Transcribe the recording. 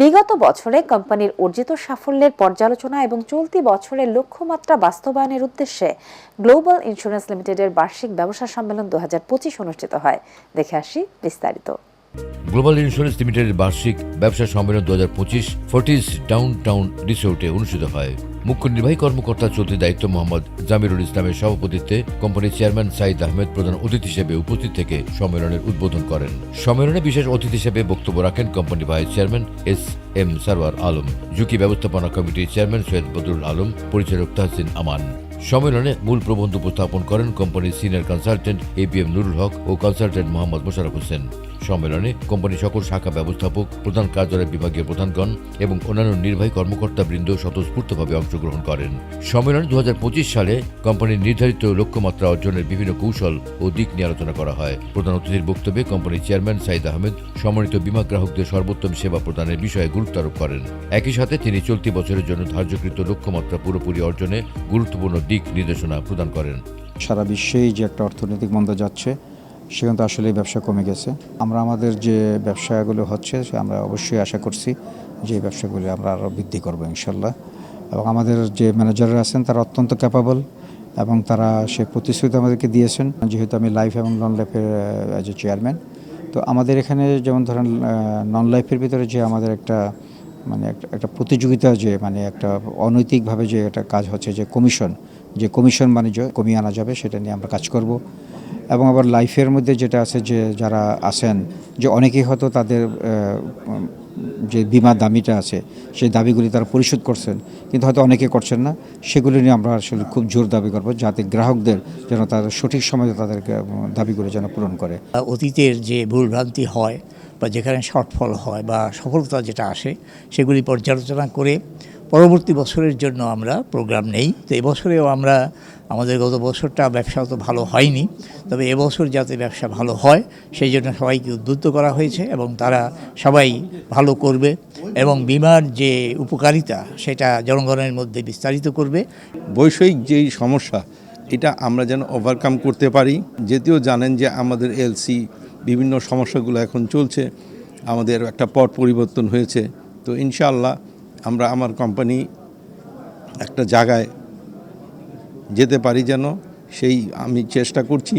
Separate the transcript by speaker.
Speaker 1: বিগত বছরে কোম্পানির অর্জিত সাফল্যের পর্যালোচনা এবং চলতি বছরের লক্ষ্যমাত্রা বাস্তবায়নের উদ্দেশ্যে গ্লোবাল ইন্স্যুরেন্স লিমিটেডের বার্ষিক ব্যবসা সম্মেলন দু হাজার পঁচিশ অনুষ্ঠিত হয়। দেখে আসি বিস্তারিত।
Speaker 2: গ্লোবাল ইন্স্যুরেন্স লিমিটেডের বার্ষিক ব্যবসা সম্মেলন দু হাজার পঁচিশ ফোর্টিস ডাউন টাউন রিসোর্টে অনুষ্ঠিত হয়। মুখ্য নির্বাহী কর্মকর্তা চলতি দায়িত্ব মোহাম্মদ জামিরুল ইসলামের সভাপতিত্বে কোম্পানির চেয়ারম্যান সাইদ আহমেদ প্রধান অতিথি হিসেবে উপস্থিত থেকে সম্মেলনের উদ্বোধন করেন। সম্মেলনে বিশেষ অতিথি হিসেবে বক্তব্য রাখেন company vice chairman S M Sarwar Alam. ঝুঁকি ব্যবস্থাপনা কমিটির চেয়ারম্যান সৈয়দ বদরুল আলম, পরিচালক তাহসিন আমান। সম্মেলনে মূল প্রবন্ধ উপস্থাপন করেন কোম্পানির senior consultant APM Nurul Haque ও কনসালটেন্ট মোহাম্মদ মোশারফ হোসেন। সম্মেলনে কোম্পানির সকল শাখা ব্যবস্থাপক, প্রধান কার্যালয় বিভাগীয় প্রধানগণ এবং অন্যান্য নির্বাহী কর্মকর্তা বৃন্দ স্বতঃস্ফূর্তভাবে অংশগ্রহণ করেন। সম্মেলনে দু হাজার পঁচিশ সালে কোম্পানির নির্ধারিত লক্ষ্যমাত্রা অর্জনের বিভিন্ন কৌশল ও দিক নিয়ে আলোচনা করা হয়। প্রধান অতিথির বক্তব্যে কোম্পানির চেয়ারম্যান সাইদ আহমেদ সম্মানিত বিমা গ্রাহকদের সর্বোত্তম সেবা প্রদানের বিষয়ে গুরুত্ব আরোপ করেন। একই সাথে তিনি চলতি বছরের জন্য ধার্যকৃত লক্ষ্যমাত্রা পুরোপুরি অর্জনে গুরুত্বপূর্ণ দিক নির্দেশনা প্রদান করেন।
Speaker 3: সারা বিশ্বেই যে একটা অর্থনৈতিক মন্দা যাচ্ছে, সেখানে তো আসলে ব্যবসা কমে গেছে। আমরা আমাদের যে ব্যবসাগুলো হচ্ছে, সে আমরা অবশ্যই আশা করছি যে ব্যবসাগুলি আমরা আরও বৃদ্ধি করব ইনশাল্লাহ। এবং আমাদের যে ম্যানেজাররা আছেন, তারা অত্যন্ত ক্যাপাবল এবং তারা সে প্রতিশ্রুতি আমাদেরকে দিয়েছেন। যেহেতু আমি লাইফ এবং নন লাইফের অ্যাজ এ চেয়ারম্যান তো আমাদের এখানে যেমন ধরেন নন লাইফের ভিতরে যে আমাদের একটা মানে একটা প্রতিযোগিতা যে মানে একটা অনৈতিকভাবে যে একটা কাজ হচ্ছে, যে কমিশন যে কমিশন বাণিজ্য কমিয়ে আনা যাবে সেটা নিয়ে আমরা কাজ করব। এবং আবার লাইফের মধ্যে যেটা আছে যে যারা আছেন যে অনেকেই হয়তো তাদের যে বিমা দামিটা আছে সেই দাবিগুলি তারা পরিশোধ করছেন কিন্তু হয়তো অনেকে করছেন না। সেগুলি নিয়ে আমরা আসলে খুব জোর দাবি করব যাতে গ্রাহকদের যেন তাদের সঠিক সময়ে তাদেরকে উম, দাবিগুলো যেন পূরণ করে।
Speaker 4: অতীতের যে ভুলভ্রান্তি হয় বা যেখানে শর্টফল হয় বা সফলতা যেটা আসে সেগুলি পর্যালোচনা করে পরবর্তী বছরের জন্য আমরা প্রোগ্রাম নেই। তো এবছরেও আমরা, আমাদের গত বছরটা ব্যবসা তো ভালো হয়নি। তবে এবছর যাতে ব্যবসা ভালো হয়, সেই জন্য সবাইকে উদ্বুদ্ধ করা হয়েছে এবং তারা সবাই ভালো করবে এবং বিমার যে উপকারিতা, সেটা জনগণের মধ্যে বিস্তারিত করবে।
Speaker 5: বৈষয়িক যেই সমস্যা, এটা আমরা যেন ওভারকাম করতে পারি। যেটিও জানেন যে আমাদের এলসি বিভিন্ন সমস্যাগুলো এখন চলছে, আমাদের একটা পট পরিবর্তন হয়েছে। তো ইনশাআল্লাহ আমরা আমার কোম্পানি একটা জায়গায় যেতে পারি যেন সেই আমি চেষ্টা করছি।